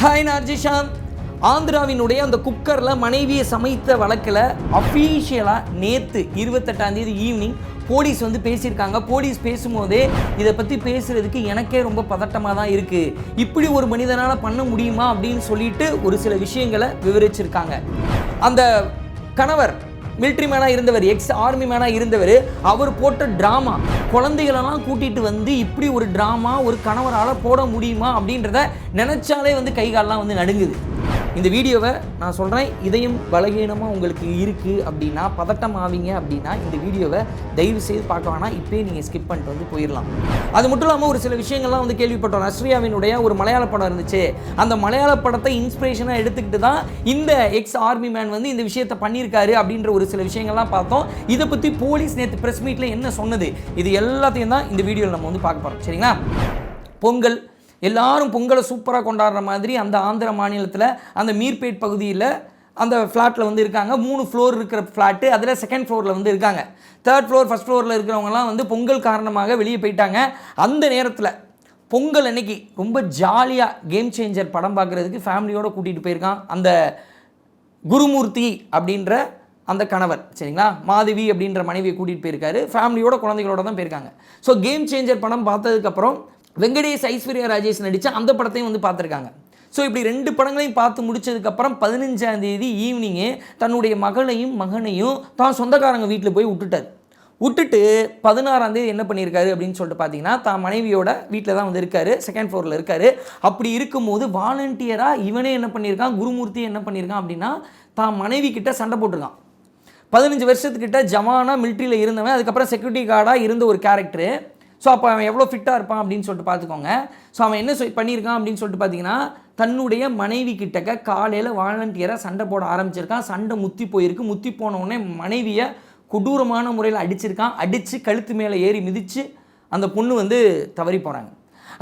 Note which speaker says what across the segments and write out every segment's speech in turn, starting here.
Speaker 1: Hi நார்ஜிஷாந்த் ஆந்திராவினுடைய அந்த குக்கரில் மனைவியை சமைத்த வழக்கில் அஃபீஷியலாக நேற்று இருபத்தெட்டாம் தேதி ஈவினிங் போலீஸ் வந்து பேசியிருக்காங்க. போலீஸ் பேசும்போதே இதை பற்றி பேசுகிறதுக்கு எனக்கே ரொம்ப பதட்டமாக தான் இருக்குது இப்படி ஒரு மனிதனால் பண்ண முடியுமா அப்படின்னு சொல்லிட்டு ஒரு சில விஷயங்களை விவரிச்சிருக்காங்க. அந்த கணவர் மிலிட்ரி மேனாக இருந்தவர் எக்ஸ் ஆர்மி மேனாக இருந்தவர் அவர் போட்ட ட்ராமா குழந்தைகளெல்லாம் கூட்டிகிட்டு வந்து இப்படி ஒரு ட்ராமா ஒரு கணவரால் போட முடியுமா அப்படின்றத நினச்சாலே வந்து கை காலெல்லாம் வந்து நடுங்குது. இந்த வீடியோவை நான் சொல்கிறேன் இதயம் பலகீனமாக உங்களுக்கு இருக்குது அப்படின்னா பதட்டம் ஆவீங்க அப்படின்னா இந்த வீடியோவை தயவு செய்து பார்க்க வேணாம். இப்போயே நீங்கள் ஸ்கிப் பண்ணிட்டு வந்து போயிடலாம். அது மட்டும் இல்லாமல் ஒரு சில விஷயங்கள்லாம் வந்து கேள்விப்பட்டோம். நஸ்ரியாவினுடைய ஒரு மலையாள படம் இருந்துச்சு. அந்த மலையாள படத்தை இன்ஸ்பிரேஷனாக எடுத்துக்கிட்டு தான் இந்த எக்ஸ் ஆர்மி மேன் வந்து இந்த விஷயத்தை பண்ணியிருக்காரு அப்படின்ற ஒரு சில விஷயங்கள்லாம் பார்த்தோம். இதை பற்றி போலீஸ் நேற்று ப்ரெஸ் மீட்டில் என்ன சொன்னது? இது எல்லாத்தையும் தான் இந்த வீடியோவில் நம்ம வந்து பார்க்க போகிறோம் சரிங்களா? பொங்கல் எல்லாரும் பொங்கலை சூப்பராக கொண்டாடுற மாதிரி அந்த ஆந்திர மாநிலத்தில் அந்த மீர்பேட் பகுதியில் அந்த ஃப்ளாட்டில் வந்து இருக்காங்க. மூணு ஃப்ளோர் இருக்கிற ஃப்ளாட்டு அதில் செகண்ட் ஃப்ளோரில் வந்து இருக்காங்க. தேர்ட் ஃப்ளோர் ஃபஸ்ட் ஃப்ளோரில் இருக்கிறவங்கலாம் வந்து பொங்கல் காரணமாக வெளியே போயிட்டாங்க. அந்த நேரத்தில் பொங்கல் அன்னைக்கு ரொம்ப ஜாலியாக கேம் சேஞ்சர் படம் பார்க்குறதுக்கு ஃபேமிலியோடு கூட்டிகிட்டு போயிருக்கான் அந்த குருமூர்த்தி அப்படின்ற அந்த கணவர். சரிங்களா? மாதவி அப்படின்ற மனைவியை கூட்டிகிட்டு போயிருக்காரு. ஃபேமிலியோட குழந்தைகளோட தான் போயிருக்காங்க. ஸோ கேம் சேஞ்சர் படம் பார்த்ததுக்கப்புறம் வெங்கடேஷ் ஐஸ்வர்யா ராஜேஷ் நடித்த அந்த படத்தையும் வந்து பார்த்துருக்காங்க. ஸோ இப்படி ரெண்டு படங்களையும் பார்த்து முடிச்சதுக்கப்புறம் பதினஞ்சாம் தேதி ஈவினிங்கு தன்னுடைய மகளையும் மகனையும் தான் சொந்தக்காரங்க வீட்டில் போய் விட்டுட்டார். விட்டுட்டு பதினாறாம் தேதி என்ன பண்ணியிருக்காரு அப்படின்னு சொல்லிட்டு பார்த்தீங்கன்னா தான் மனைவியோட வீட்டில் தான் வந்து இருக்காரு செகண்ட் ஃப்ளோரில் இருக்காரு. அப்படி இருக்கும்போது வாலண்டியராக இவனே என்ன பண்ணியிருக்கான் குருமூர்த்தி என்ன பண்ணியிருக்கான் அப்படின்னா தான் மனைவி கிட்ட சண்டை போட்டிருக்கான். பதினஞ்சு வருஷத்துக்கிட்ட ஜவானா மிலிட்ரியில் இருந்தவன் அதுக்கப்புறம் செக்யூரிட்டி கார்டாக இருந்த ஒரு கேரக்டரு ஸோ அப்போ அவன் எவ்வளோ ஃபிட்டாக இருப்பான் அப்படின்னு சொல்லிட்டு பார்த்துக்கோங்க. ஸோ அவன் என்ன பண்ணியிருக்கான் அப்படின்னு சொல்லிட்டு பார்த்தீங்கன்னா தன்னுடைய மனைவி கிட்டக்க காலையில் வாலண்டியராக சண்டை போட ஆரம்பிச்சிருக்கான். சண்டை முத்தி போயிருக்கு. முத்தி போனவுடனே மனைவியை கொடூரமான முறையில் அடிச்சிருக்கான். அடித்து கழுத்து மேலே ஏறி மிதித்து அந்த பொண்ணு வந்து தவறி போகிறாங்க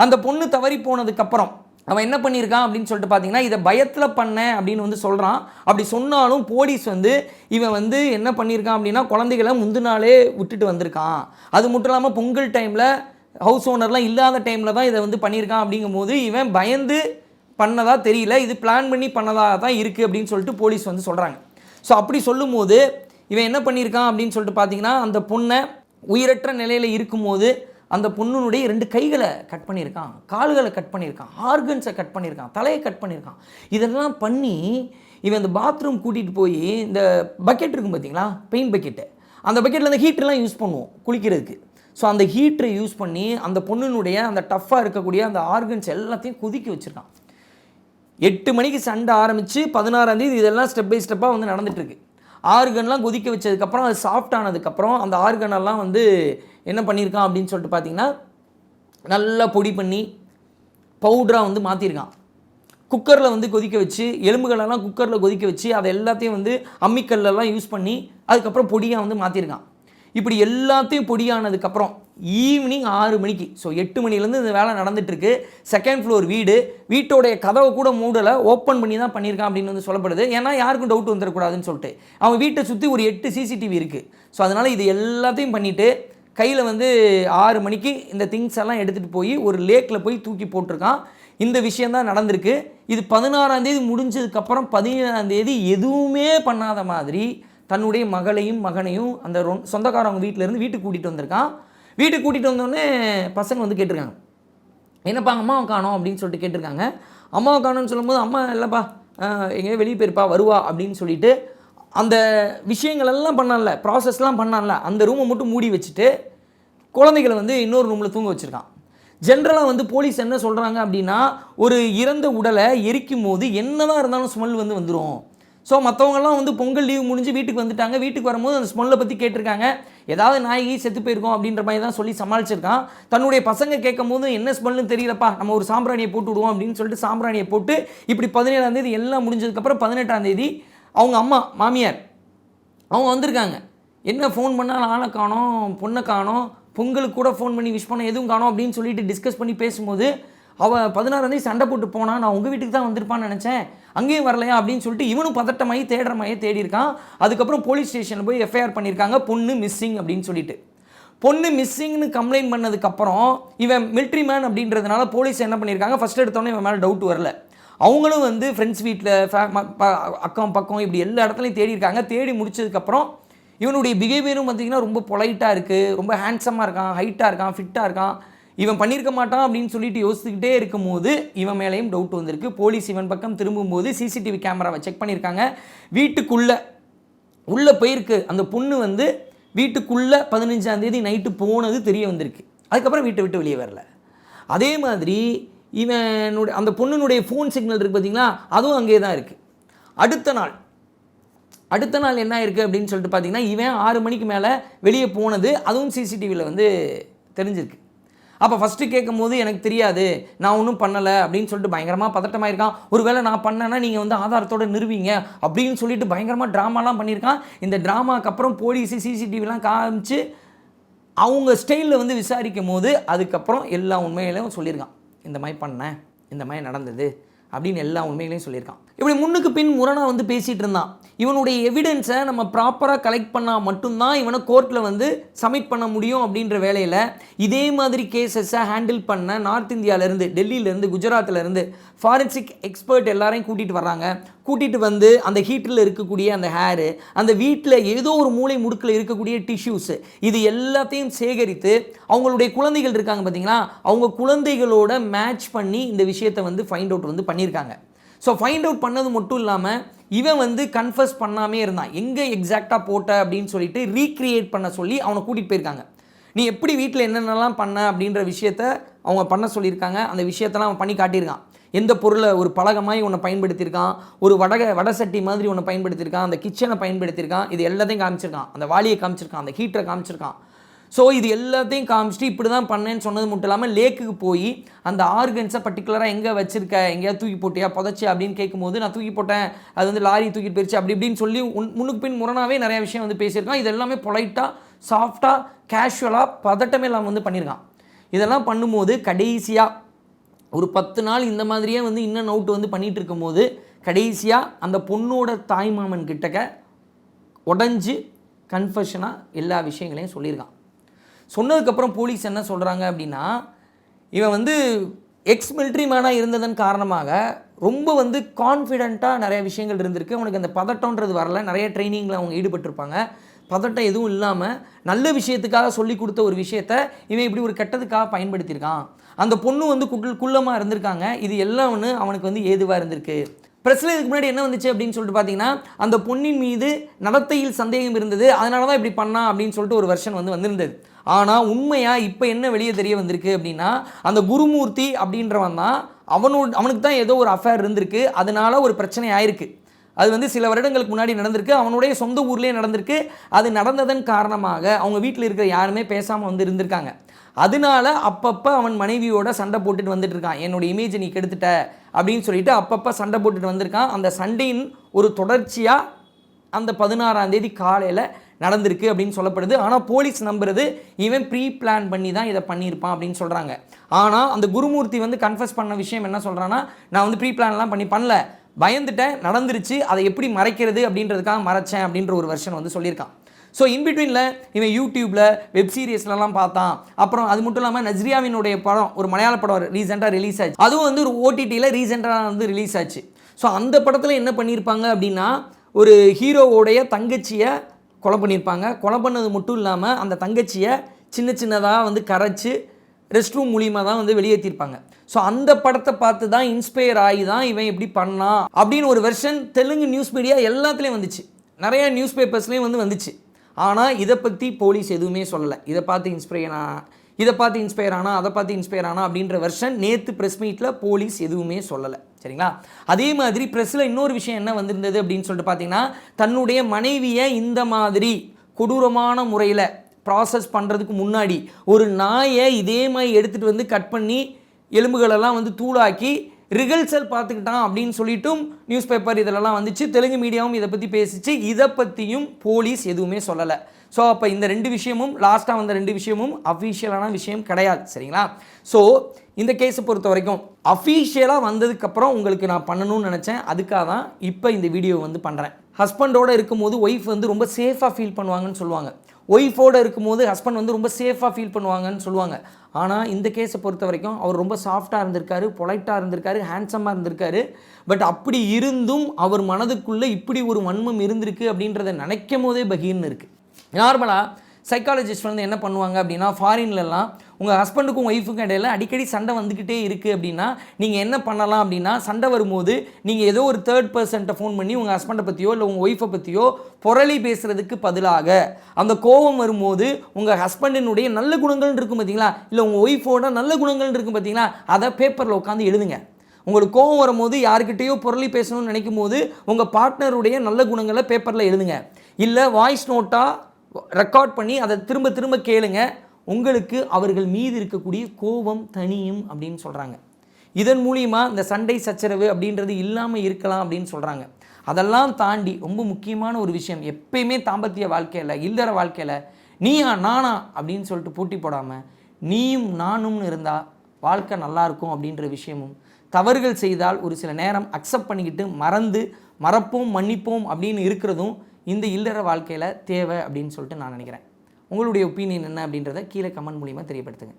Speaker 1: அந்த பொண்ணு தவறி போனதுக்கப்புறம் அவன் என்ன பண்ணியிருக்கான் அப்படின்னு சொல்லிட்டு பார்த்தீங்கன்னா இதை பயத்தில் பண்ணேன் அப்படின்னு வந்து சொல்கிறான் அப்படி சொன்னாலும் போலீஸ் வந்து இவன் வந்து என்ன பண்ணியிருக்கான் அப்படின்னா குழந்தைகளை முந்தினாலே விட்டுட்டு வந்திருக்கான். அது மட்டும் இல்லாமல் பொங்கல் டைமில் ஹவுஸ் ஓனர்லாம் இல்லாத டைமில் தான் இதை வந்து பண்ணியிருக்கான் அப்படிங்கும்போது இவன் பயந்து பண்ணதா தெரியல. இது பிளான் பண்ணி பண்ணதாக தான் இருக்குது அப்படின்னு சொல்லிட்டு போலீஸ் வந்து சொல்கிறாங்க ஸோ அப்படி சொல்லும்போது இவன் என்ன பண்ணியிருக்கான் அப்படின்னு சொல்லிட்டு பார்த்தீங்கன்னா அந்த பொண்ணை உயிரற்ற நிலையில் இருக்கும்போது அந்த பொண்ணுனுடைய ரெண்டு கைகளை கட் பண்ணியிருக்கான். கால்களை கட் பண்ணியிருக்கான். ஆர்கன்ஸை கட் பண்ணியிருக்கான். தலையை கட் பண்ணியிருக்கான். இதெல்லாம் பண்ணி இவன் இந்த பாத்ரூம் கூட்டிகிட்டு போய் இந்த பக்கெட் இருக்கும் பார்த்தீங்களா பெயிண்ட் பக்கெட்டு அந்த பக்கெட்டில் அந்த ஹீட்டர்லாம் யூஸ் பண்ணுவோம் குளிக்கிறதுக்கு. ஸோ அந்த ஹீட்டரை யூஸ் பண்ணி அந்த பொண்ணுனுடைய அந்த டஃப்பாக இருக்கக்கூடிய அந்த ஆர்கன்ஸ் எல்லாத்தையும் கொதிக்க வச்சுருக்கான். எட்டு மணிக்கு சண்டை ஆரம்பித்து பதினாறாந்தேதி இதெல்லாம் ஸ்டெப் பை ஸ்டெப்பாக வந்து நடந்துகிட்ருக்கு ஆர்கன்லாம் கொதிக்க வச்சதுக்கப்புறம் அது சாஃப்ட் ஆனதுக்கப்புறம் அந்த ஆர்கனெல்லாம் வந்து என்ன பண்ணியிருக்கான் அப்படின்னு சொல்லிட்டு பார்த்தீங்கன்னா நல்லா பொடி பண்ணி பவுடராக வந்து மாற்றிருக்கான் குக்கரில் வந்து கொதிக்க வச்சு எலும்புகளெல்லாம் குக்கரில் கொதிக்க வச்சு அதை எல்லாத்தையும் வந்து அம்மிக்கல்லெல்லாம் யூஸ் பண்ணி அதுக்கப்புறம் பொடியாக வந்து மாற்றிருக்கான் இப்படி எல்லாத்தையும் பொடியானதுக்கப்புறம் ஈவினிங் ஆறு மணிக்கு ஸோ எட்டு மணிலேருந்து இந்த வேலை நடந்துட்டுருக்கு. செகண்ட் ஃப்ளோர் வீடு வீட்டோடைய கதவை கூட மூடலை ஓப்பன் பண்ணி தான் பண்ணியிருக்கான் அப்படின்னு வந்து சொல்லப்படுது. ஏன்னா யாருக்கும் டவுட் வந்துடக்கூடாதுன்னு சொல்லிட்டு. அவன் வீட்டை சுற்றி ஒரு எட்டு சிசிடிவி இருக்குது ஸோ அதனால் இது எல்லாத்தையும் பண்ணிவிட்டு கையில் வந்து ஆறு மணிக்கு இந்த திங்ஸ் எல்லாம் எடுத்துகிட்டு போய் ஒரு லேக்கில் போய் தூக்கி போட்டிருக்கான். இந்த விஷயந்தான் நடந்திருக்கு. இது பதினாறாம் தேதி முடிஞ்சதுக்கப்புறம் பதினேழாம் தேதி எதுவுமே பண்ணாத மாதிரி தன்னுடைய மகளையும் மகனையும் அந்த ரொ சொந்தக்காரவங்க வீட்டிலேருந்து வீட்டுக்கு கூட்டிகிட்டு வந்திருக்கான். வீட்டுக்கு கூட்டிகிட்டு வந்தோடனே பசங்க வந்து கேட்டிருக்காங்க. என்னப்பா அம்மாவை காணோம் அப்படின்னு சொல்லிட்டு கேட்டிருக்காங்க. அம்மாவை காணோன்னு சொல்லும்போது அம்மா இல்லைப்பா எங்கேயோ வெளியே போயிருப்பா வருவா அப்படின்னு சொல்லிட்டு அந்த விஷயங்கள் எல்லாம் பண்ணான்ல ப்ராசஸ்லாம் பண்ணான்ல அந்த ரூமை மட்டும் மூடி வச்சுட்டு குழந்தைகளை வந்து இன்னொரு ரூமில் தூங்க வச்சுருக்கான். ஜென்ரலாக வந்து போலீஸ் என்ன சொல்கிறாங்க அப்படின்னா ஒரு இறந்த உடலை எரிக்கும் போது என்னதான் இருந்தாலும் ஸ்மெல் வந்து வந்துடும் ஸோ மற்றவங்கெல்லாம் வந்து பொங்கல் லீவ் முடிஞ்சு வீட்டுக்கு வந்துட்டாங்க. வீட்டுக்கு வரும்போது அந்த ஸ்மெல்லை பற்றி கேட்டிருக்காங்க. ஏதாவது நாயகி செத்து போயிருக்கோம் அப்படின்ற மாதிரி தான் சொல்லி சமாளிச்சிருக்கான். தன்னுடைய பசங்க கேட்கும் போது என்ன ஸ்மெல்னு தெரியலப்பா நம்ம ஒரு சாம்பிராணியை போட்டு விடுவோம் அப்படின்னு சொல்லிட்டு சாம்பிராணியை போட்டு இப்படி பதினேழாம் தேதி எல்லாம் முடிஞ்சதுக்கப்புறம் பதினெட்டாம் தேதி அவங்க அம்மா மாமியார் அவங்க வந்திருக்காங்க. என்ன ஃபோன் பண்ணாலும் ஆளை காணோம் பொண்ணை காணோம் பொங்கலுக்கு கூட ஃபோன் பண்ணி விஷ் பண்ண எதுவும் காணோம் அப்படின்னு சொல்லிட்டு டிஸ்கஸ் பண்ணி பேசும்போது அவள் பதினாறாம் சண்டை போட்டு போனா நான் உங்கள் வீட்டுக்கு தான் வந்திருப்பான்னு நினச்சேன். அங்கேயும் வரலையா அப்படின்னு சொல்லிட்டு இவனும் பதட்டமாயி தேடுற மாதிரியே தேடி இருக்கான் அதுக்கப்புறம் போலீஸ் ஸ்டேஷனில் போய் எஃப்ஐஆர் பண்ணியிருக்காங்க. பொண்ணு மிஸ்ஸிங் அப்படின்னு சொல்லிட்டு. பொண்ணு மிஸ்ஸிங்னு கம்ப்ளைண்ட் பண்ணதுக்கப்புறம் இவன் மிலிட்ரி மேன் அப்படின்றதுனால போலீஸ் என்ன பண்ணியிருக்காங்க? ஃபஸ்ட் எடுத்தோன்னே இவன் மேலே டவுட் வரல. அவங்களும் வந்து ஃப்ரெண்ட்ஸ் வீட்டில் அக்கம் பக்கம் இப்படி எல்லா இடத்துலையும் தேடி இருக்காங்க. தேடி முடிச்சதுக்கப்புறம் இவனுடைய பிஹேவியரும் பார்த்தீங்கன்னா ரொம்ப பொலைட்டாக இருக்குது ரொம்ப ஹேண்ட்ஸமாக இருக்கான் ஹைட்டாக இருக்கான் ஃபிட்டாக இருக்கான். இவன் பண்ணியிருக்க மாட்டான் அப்படின்னு சொல்லிட்டு யோசிச்சுக்கிட்டே இருக்கும்போது இவன் மேலேயும் டவுட் வந்திருக்கு. போலீஸ் இவன் பக்கம் திரும்பும்போது சிசிடிவி கேமராவை செக் பண்ணியிருக்காங்க. வீட்டுக்குள்ளே உள்ளே போயிருக்கு. அந்த பொண்ணு வந்து வீட்டுக்குள்ளே பதினஞ்சாந்தேதி நைட்டு போனது தெரிய வந்திருக்கு. அதுக்கப்புறம் வீட்டை விட்டு வெளியே வரல. அதே மாதிரி இவனுடைய அந்த பொண்ணுனுடைய ஃபோன் சிக்னல் இருக்குது பார்த்தீங்களா? அதுவும் அங்கே தான் இருக்குது அடுத்த நாள் அடுத்த நாள் என்ன இருக்குது அப்படின்னு சொல்லிட்டு பார்த்தீங்கன்னா இவன் ஆறு மணிக்கு மேலே வெளியே போனது அதுவும் சிசிடிவியில் வந்து தெரிஞ்சிருக்கு. அப்போ ஃபஸ்ட்டு கேட்கும்போது எனக்கு தெரியாது நான் ஒன்றும் பண்ணலை அப்படின்னு சொல்லிட்டு பயங்கரமாக பதட்டமாயிருக்கான். ஒருவேளை நான் பண்ணேன்னா நீங்கள் வந்து ஆதாரத்தோட நிறுவீங்க அப்படின்னு சொல்லிட்டு பயங்கரமாக ட்ராமாலாம் பண்ணியிருக்கான். இந்த ட்ராமாக்கு அப்புறம் போலீஸு சிசிடிவிலாம் காமிச்சு அவங்க ஸ்டைலில் வந்து விசாரிக்கும் போது அதுக்கப்புறம் எல்லா உண்மைகளையும் சொல்லியிருக்கான். இந்த மாதிரி பண்ணேன் இந்த மாதிரி நடந்தது அப்படின்னு எல்லா உண்மைகளையும் சொல்லியிருக்கான். இப்படி முன்னுக்கு பின் முரணாக வந்து பேசிகிட்டு இருந்தான். இவனுடைய எவிடன்ஸை நம்ம ப்ராப்பராக கலெக்ட் பண்ணால் மட்டும்தான் இவனை கோர்ட்டில் வந்து சப்மிட் பண்ண முடியும் அப்படின்ற வேலையில் இதே மாதிரி கேசஸை ஹேண்டில் பண்ண நார்த் இந்தியாவிலேருந்து டெல்லியிலேருந்து குஜராத்லேருந்து ஃபாரன்சிக் எக்ஸ்பர்ட் எல்லாரையும் கூட்டிகிட்டு வராங்க கூட்டிகிட்டு வந்து அந்த ஹீட்டில் இருக்கக்கூடிய அந்த ஹேரு அந்த வீட்டில் ஏதோ ஒரு மூளை முடுக்கில் இருக்கக்கூடிய டிஷ்யூஸு இது எல்லாத்தையும் சேகரித்து அவங்களுடைய குழந்தைகள் இருக்காங்க பார்த்தீங்களா அவங்க குழந்தைகளோட மேட்ச் பண்ணி இந்த விஷயத்தை வந்து ஃபைண்ட் அவுட் வந்து பண்ணியிருக்காங்க. ஸோ ஃபைண்ட் அவுட் பண்ணது மட்டும் இல்லாமல் இவன் வந்து கன்ஃபர்ஸ் பண்ணாமே இருந்தான். எங்கே எக்ஸாக்டாக போட்ட அப்படின்னு சொல்லிட்டு ரீக்ரியேட் பண்ண சொல்லி அவனை கூட்டிகிட்டு போயிருக்காங்க. நீ எப்படி வீட்டில் என்னென்னலாம் பண்ண அப்படின்ற விஷயத்த அவங்க பண்ண சொல்லியிருக்காங்க. அந்த விஷயத்தெல்லாம் அவன் பண்ணி காட்டியிருக்கான். எந்த பொருளை ஒரு பலகமாய் உன்னை பயன்படுத்தியிருக்கான். ஒரு வடக வடசட்டி மாதிரி உன்னை பயன்படுத்தியிருக்கான். அந்த கிச்சனை பயன்படுத்தியிருக்கான். இது எல்லாத்தையும் காமிச்சிருக்கான். அந்த வாளியை காமிச்சிருக்கான். அந்த ஹீட்டரை காமிச்சிருக்கான். ஸோ இது எல்லாத்தையும் காமிச்சிட்டு இப்படி தான் பண்ணேன்னு சொன்னது மட்டும் இல்லாமல் லேக்குக்கு போய் அந்த ஆர்கன்ஸை பர்டிகுலராக எங்கே வச்சிருக்க? எங்கேயாவது தூக்கி போட்டியா? புதைச்சி அப்படின்னு கேட்கும்போது நான் தூக்கி போட்டேன். அது வந்து லாரி தூக்கிட்டு போயிடுச்சு அப்படி இப்படின்னு சொல்லி உன் முன்னுக்கு பின் முரணாகவே நிறைய விஷயம் வந்து பேசியிருக்கான். இது எல்லாமே பொலைட்டாக சாஃப்டாக கேஷுவலாக பதட்டமே இல்லாமல் வந்து பண்ணியிருக்கான். இதெல்லாம் பண்ணும்போது கடைசியாக ஒரு பத்து நாள் இந்த மாதிரியே வந்து இன்னும் அவுட் வந்து பண்ணிகிட்டு இருக்கும்போது கடைசியாக அந்த பொண்ணோட தாய்மாமன் கிட்டக்க உடஞ்சி கன்ஃபஷனாக எல்லா விஷயங்களையும் சொல்லியிருக்கான். சொன்னதுக்கப்புறம் போலீஸ் என்ன சொல்கிறாங்க அப்படின்னா இவன் வந்து எக்ஸ் மிலிட்ரி மேனாக இருந்ததன் காரணமாக ரொம்ப வந்து கான்ஃபிடெண்ட்டாக நிறைய விஷயங்கள் இருந்திருக்கு. அவனுக்கு அந்த பதட்டன்றது வரல. நிறைய ட்ரைனிங்கில் அவங்க ஈடுபட்டிருப்பாங்க. பதட்டம் எதுவும் இல்லாமல் நல்ல விஷயத்துக்காக சொல்லி கொடுத்த ஒரு விஷயத்த இவன் இப்படி ஒரு கெட்டதுக்காக பயன்படுத்தியிருக்கான். அந்த பொண்ணு வந்து குள் குள்ளமாக இருந்திருக்காங்க. இது எல்லாம் ஒன்று அவனுக்கு வந்து ஏதுவாக இருந்திருக்கு. ப்ரெஸ்ஸில் இதுக்கு முன்னாடி என்ன வந்துச்சு அப்படின்னு சொல்லிட்டு பார்த்தீங்கன்னா அந்த பொண்ணின் மீது நடத்தையில் சந்தேகம் இருந்தது. அதனால தான் இப்படி பண்ணான் அப்படின்னு சொல்லிட்டு ஒரு வெர்ஷன் வந்து வந்திருந்தது. ஆனால் உண்மையாக இப்போ என்ன வெளியே தெரிய வந்திருக்கு அப்படின்னா அந்த குருமூர்த்தி அப்படின்றவன் தான் அவனோட அவனுக்கு தான் ஏதோ ஒரு அஃபேர் இருந்திருக்கு. அதனால ஒரு பிரச்சனை ஆயிருக்கு. அது வந்து சில வருடங்களுக்கு முன்னாடி நடந்திருக்கு. அவனுடைய சொந்த ஊர்லேயே நடந்திருக்கு. அது நடந்ததன் காரணமாக அவங்க வீட்டில் இருக்கிற யாருமே பேசாமல் வந்து இருந்திருக்காங்க. அதனால அப்பப்போ அவன் மனைவியோட சண்டை போட்டுட்டு வந்துட்டு இருக்கான். என்னோட இமேஜை நீ கெடுத்துட்ட அப்படின்னு சொல்லிட்டு அப்பப்போ சண்டை போட்டுட்டு வந்திருக்கான். அந்த சண்டையின் ஒரு தொடர்ச்சியாக அந்த பதினாறாம் தேதி காலையில் நடந்திருக்கு அப்படின்னு சொல்லப்படுது. ஆனால் போலீஸ் நம்புறது இவன் ப்ரீ பிளான் பண்ணி தான் இதை பண்ணியிருப்பான் அப்படின்னு சொல்கிறாங்க ஆனால் அந்த குருமூர்த்தி வந்து கன்ஃபஸ் பண்ண விஷயம் என்ன சொல்கிறான்னா நான் வந்து ப்ரீ பிளான்லாம் பண்ணி பண்ணல. பயந்துட்டேன் நடந்துருச்சு. அதை எப்படி மறைக்கிறது அப்படின்றதுக்காக மறைச்சேன் அப்படின்ற ஒரு வெர்ஷன் வந்து சொல்லியிருக்கான். ஸோ இன்பிட்வீனில் இவன் யூடியூப்பில் வெப் சீரியஸ்லலாம் பார்த்தான். அப்புறம் அது மட்டும் இல்லாமல் நஜ்ரியாவினுடைய படம் ஒரு மலையாள படம் ரீசெண்டாக ரிலீஸ் ஆச்சு. அதுவும் வந்து ஒரு ஓடிடியில் ரீசெண்டாக வந்து ரிலீஸ் ஆச்சு. ஸோ அந்த படத்தில் என்ன பண்ணியிருப்பாங்க அப்படின்னா ஒரு ஹீரோவோடைய தங்கச்சியை கொலை பண்ணியிருப்பாங்க. கொலை பண்ணது மட்டும் இல்லாமல் அந்த தங்கச்சியை சின்ன சின்னதாக வந்து கரைச்சி ரெஸ்ட் ரூம் மூலியமாக தான் வந்து வெளியேற்றிருப்பாங்க ஸோ அந்த படத்தை பார்த்து தான் இன்ஸ்பயர் ஆகி தான் இவன் எப்படி பண்ணான் அப்படின்னு ஒரு வெர்ஷன் தெலுங்கு நியூஸ் மீடியா எல்லாத்துலேயும் வந்துச்சு. நிறையா நியூஸ் பேப்பர்ஸ்லேயும் வந்து வந்துச்சு. ஆனால் இதை பற்றி போலீஸ் எதுவுமே சொல்லலை. இதை பார்த்து இன்ஸ்பயர் ஆனா இதை பார்த்து இன்ஸ்பயர் ஆனா அதை பார்த்து இன்ஸ்பயர் ஆனா அப்படின்ற வெர்ஷன் நேற்று ப்ரெஸ் மீட்டில் போலீஸ் எதுவுமே சொல்லலை. சரிங்களா? அதே மாதிரி ப்ரெஸ்ஸில் இன்னொரு விஷயம் என்ன வந்திருந்தது அப்படின்னு சொல்லிட்டு பார்த்தீங்கன்னா தன்னுடைய மனைவியை இந்த மாதிரி கொடூரமான முறையில் ப்ராசஸ் பண்ணுறதுக்கு முன்னாடி ஒரு நாயை இதே மாதிரி எடுத்துகிட்டு வந்து கட் பண்ணி எலும்புகளெல்லாம் வந்து தூளாக்கி ரிகல்சல் பார்த்துக்கிட்டான் அப்படின்னு சொல்லிட்டும் நியூஸ் பேப்பர் இதிலெல்லாம் வந்துச்சு. தெலுங்கு மீடியாவும் இதை பற்றி பேசிச்சு. இதை பற்றியும் போலீஸ் எதுவுமே சொல்லலை. ஸோ அப்போ இந்த ரெண்டு விஷயமும் லாஸ்ட்டாக வந்த ரெண்டு விஷயமும் அஃபீஷியலான விஷயம் கிடையாது. சரிங்களா? ஸோ இந்த கேஸை பொறுத்த வரைக்கும் அஃபீஷியலாக வந்ததுக்கப்புறம் உங்களுக்கு நான் பண்ணணும்னு நினச்சேன். அதுக்காக தான் இப்போ இந்த வீடியோ வந்து பண்ணுறேன் ஹஸ்பண்டோடு இருக்கும்போது ஒய்ஃப் வந்து ரொம்ப சேஃபாக ஃபீல் பண்ணுவாங்கன்னு சொல்லுவாங்க. ஒய்ஃபோடு இருக்கும்போது ஹஸ்பண்ட் வந்து ரொம்ப சேஃபாக ஃபீல் பண்ணுவாங்கன்னு சொல்லுவாங்க. ஆனால் இந்த கேஸை பொறுத்த வரைக்கும் அவர் ரொம்ப சாஃப்டாக இருந்திருக்காரு பொலைட்டாக இருந்திருக்காரு ஹேண்ட்ஸமாக இருந்திருக்காரு. பட் அப்படி இருந்தும் அவர் மனதுக்குள்ளே இப்படி ஒரு வன்மம் இருந்திருக்கு அப்படின்றத நினைக்கும் போதே பகீர்னு இருக்குது நார்மலாக சைக்காலஜிஸ்ட் வந்து என்ன பண்ணுவாங்க அப்படின்னா ஃபாரின்லலாம் உங்கள் ஹஸ்பண்டுக்கும் ஒய்ஃபுக்கும் இடையில அடிக்கடி சண்டை வந்துக்கிட்டே இருக்குது அப்படின்னா நீங்கள் என்ன பண்ணலாம் அப்படின்னா சண்டை வரும்போது நீங்கள் ஏதோ ஒரு தேர்ட் பர்சன்ட்டை ஃபோன் பண்ணி உங்கள் ஹஸ்பண்டை பற்றியோ இல்லை உங்கள் ஒய்ஃபை பற்றியோ புரளி பேசுகிறதுக்கு பதிலாக அந்த கோபம் வரும்போது உங்கள் ஹஸ்பண்டினுடைய நல்ல குணங்கள் இருக்கும் பார்த்தீங்களா இல்லை உங்கள் ஒய்ஃபோட நல்ல குணங்கள் இருக்கும் பார்த்தீங்களா அதை பேப்பரில் உட்காந்து எழுதுங்க. உங்களுக்கு கோவம் வரும்போது யாருக்கிட்டேயோ பொருளி பேசணும்னு நினைக்கும் போது உங்கள் பார்ட்னருடைய நல்ல குணங்களை பேப்பரில் எழுதுங்க. இல்லை வாய்ஸ் நோட்டாக ரெக்கார்ட் பண்ணி அதை திரும்ப திரும்ப கேளுங்க. உங்களுக்கு அவர்கள் மீது இருக்கக்கூடிய கோபம் தனியும் அப்படின்னு சொல்கிறாங்க இதன் மூலிமா இந்த சண்டை சச்சரவு அப்படின்றது இல்லாமல் இருக்கலாம் அப்படின்னு சொல்கிறாங்க அதெல்லாம் தாண்டி ரொம்ப முக்கியமான ஒரு விஷயம். எப்பயுமே தாம்பத்திய வாழ்க்கையில் இல்லற வாழ்க்கையில் நீயா நானா அப்படின்னு சொல்லிட்டு போட்டி போடாமல் நீயும் நானும்னு இருந்தால் வாழ்க்கை நல்லாயிருக்கும் அப்படின்ற விஷயமும் தவறுகள் செய்தால் ஒரு சில நேரம் அக்செப்ட் பண்ணிக்கிட்டு மறந்து மறப்போம் மன்னிப்போம் அப்படின்னு இருக்கிறதும் இந்த இல்லற வாழ்க்கையில் தேவை அப்படின்னு சொல்லிட்டு நான் நினைக்கிறேன். உங்களுடைய ஒப்பீனியன் என்ன அப்படின்றத கீழே கமெண்ட் மூலிமா தெரியப்படுத்துங்க.